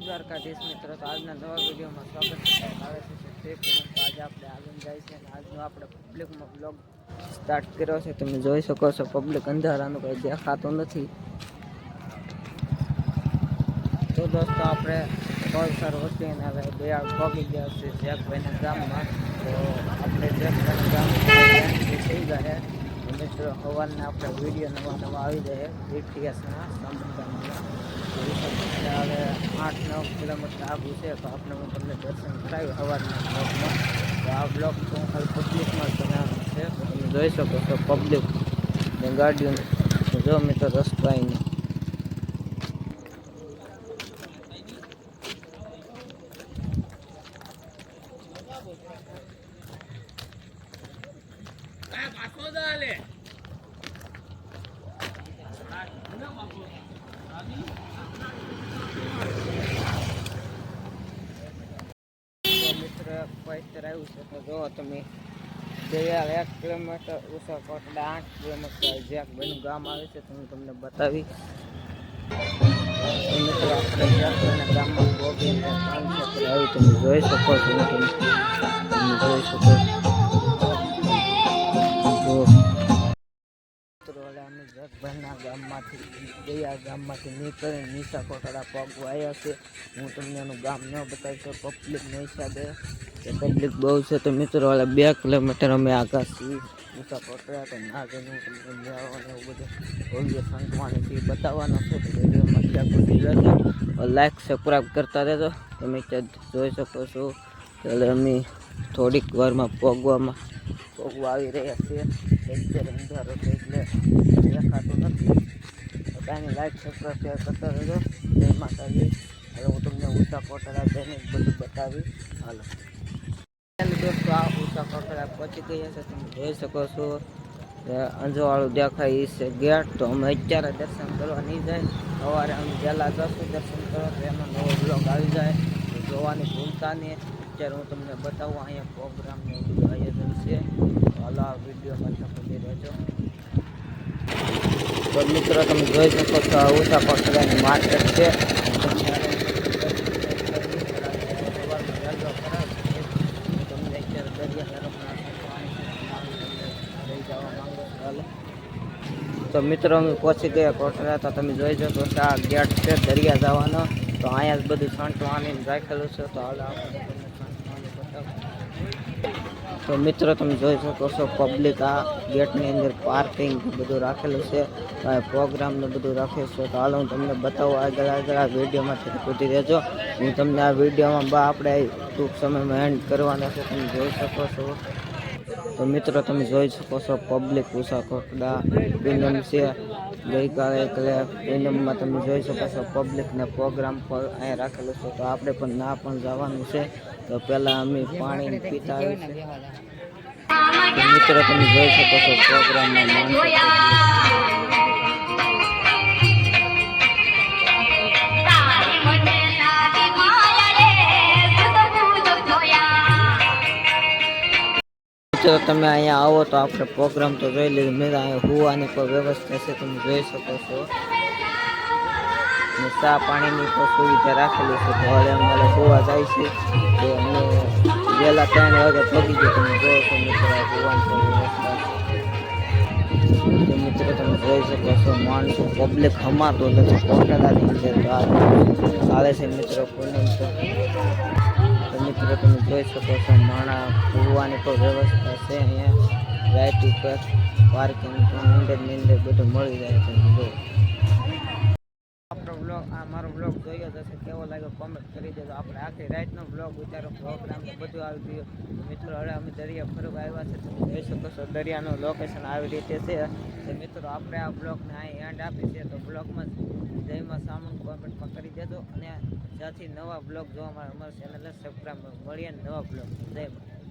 દ્વારકાધીશ મિત્રો. તો આજના નવા વિડીયોમાં સ્વાગત આવે છે? આજે આપણે આગળ જાય છે અને આજનો આપણે પબ્લિકમાં બ્લોગ સ્ટાર્ટ કર્યો છે. તમે જોઈ શકો છો પબ્લિક અંધારાનું કંઈ દેખાતું નથી. તો દોસ્તો, આપણે કોલસર વસ્તીને હવે બે પગી ગયા છે જેકભાઈના ગામમાં. તો આપણે જેકભાઈના ગામ થઈ ગયા મિત્રો સવારના આપણે વીડિયો નવા નવા આવી જાય ઇતિહાસના સંબંધમાં. હવે આઠ નવ કિલોમીટર આગું છે, તો આપણે હું તમને દર્શન કરાવી સવારના બ્લોકમાં તો આ બ્લોક તો હું ખાલી પબ્લિકમાં જ છે, તો તમે જોઈ શકો છો પબ્લિક ને ગાડીઓ જો મિત્રો, રસ્તો આવીને પૈતર આવ્યું છે તો જો તમે દયાળ એક કિલોમીટર ઉષા કોટડા આઠ કિલોમીટર જ્યાં બનું ગામ આવે છે તો હું તમને બતાવી મિત્રો ગામમાં જોઈ શકો છો તમે જોઈ શકો છો જગભાઈના ગામમાંથી, ગયા ગામમાંથી નીકળી નિશા કોટડા પગ આવ્યા છે. હું તમને એનું ગામ ન બતાવી શકું પબ્લિક નિશા કે પબ્લિક બહુ છે તો મિત્રો વાળા બે કિલોમીટર અમે આગળ છીએ. નિશા કોટડા તો ના જઈને હું તમને મેળવવાનું એવું બધું. ભવ્ય સંતવાણી છે, એ બતાવવાનો છે. તો વિડીયોમાં ત્યાં સુધી રહેજો. લાઈક સબસ્ક્રાઈબ કરતા રહેજો. તમે જોઈ શકો છો. એટલે અમે થોડીક વારમાં પગવામાં પગવા આવી રહ્યા છીએ. અત્યારે અંધારો છે એટલે દેખાતું નથી. તો કાંઈ ચક્ર સબસ્ક્રાઈબ શેર કરતા રહેજો. જય માતાજી. હવે હું તમને ઊંચા કોટડા જઈને બધું બતાવી. હાલો. દોસ્તો, આ ઊંચા કોટડા પહોંચી ગયા છે. તમે જોઈ શકો છો. અંજોવાળું દેખાય છે ગેટ. તો અમે અત્યારે દર્શન કરવા નહીં જાય. સવારે અમે પહેલાં જશું, દર્શન કરવા. તો એમાં નવો બ્લોગ આવી જાય. જોવાની ભૂલતા નહીં અત્યારે હું તમને બતાવું, અહીંયા પ્રોગ્રામને આયોજન છે. તો હાલો આ વિડીયોમાં તમે રહેજો. તો મિત્રો, તમે જોઈ શકો છો, આ ઊંચા કોટડાની માર્કેટ છે. તો મિત્રો, અમે પહોંચી ગયા કોટરા, તો તમે જોઈ શકો છો, આ ગેટ છે, દરિયા જવાનો. તો અહીંયા જ બધું છંટવાની રાખેલું છે તો હાલ આપણે તમને છંટવાનું બતાવું. તો મિત્રો તમે જોઈ શકો છો પબ્લિક આ ગેટની અંદર પાર્કિંગ બધું રાખેલું છે પ્રોગ્રામ ને બધું રાખે છે તો હાલ હું તમને બતાવું આગળ આગળ આ વિડીયોમાં સુધી રહેજો હું તમને આ વિડીયોમાં બા આપણે ટૂંક સમયમાં એન્ડ કરવાના છે તમે જોઈ શકો છો તો મિત્રો તમે જોઈ શકો છો પબ્લિક ઉષા કોટડા પૂનમ છે ગઈકાલે એટલે પૂનમમાં તમે જોઈ શકો છો પબ્લિકને પ્રોગ્રામ પર અહીંયા રાખેલું છે. તો આપણે પણ ના પણ જવાનું છે. તો પહેલાં અમે પાણી પીતા છીએ. મિત્રો, તમે જોઈ શકો છો પ્રોગ્રામમાં માણસો મિત્રો, તમે અહીંયા આવો તો આપણે પ્રોગ્રામ તો જોઈ લીધું. મેં અહીંયા હોવાની કોઈ વ્યવસ્થા છે તમે જોઈ શકો છો. ને ચા પાણીની પણ સુવિધા રાખેલી છે. તો હવે અમારે હોવા જાય છે. તો અમે વહેલા ત્રણ વાગે પગી ગયો તમે જોવો છો મિત્રો, આ હોવાની પણ વ્યવસ્થા છે. તો મિત્રો, તમે જોઈ શકો છો, માણસો પબ્લિક હમાતો નથી. કોટડાની અંદર તો આ ચાલે છે મિત્રો પૂનમ તો તો. મિત્રો, તમે જોઈ શકો છો, માણા પૂરવાની પણ વ્યવસ્થા છે અહીંયા. રાઈટ ઉપર પાર્કિંગ અંદરની અંદર બધું મળી જાય છે. આ મારો બ્લોગ જોયો જશે કેવો લાગ્યો કોમેન્ટ કરી દેજો. આપણે આખી રાઈટનો બ્લોગ ઉતારો પ્રોગ્રામ બધું આવી ગયું. મિત્રો, હવે અમે દરિયા ફરવા આવ્યા છે, તમે જોઈ શકો છો, દરિયાનું લોકેશન આવી રીતે છે. તો મિત્રો, આપણે આ બ્લોગને અહીં એન્ડ આપી છે. તો બ્લોગમાં જયમાં સામાન કોમેન્ટમાં કરી દેજો. અને જ્યાંથી નવા બ્લોગ જોવા અમારી ચેનલને સબસ્ક્રાઈબ મળીએ નવા બ્લોગ જય માતા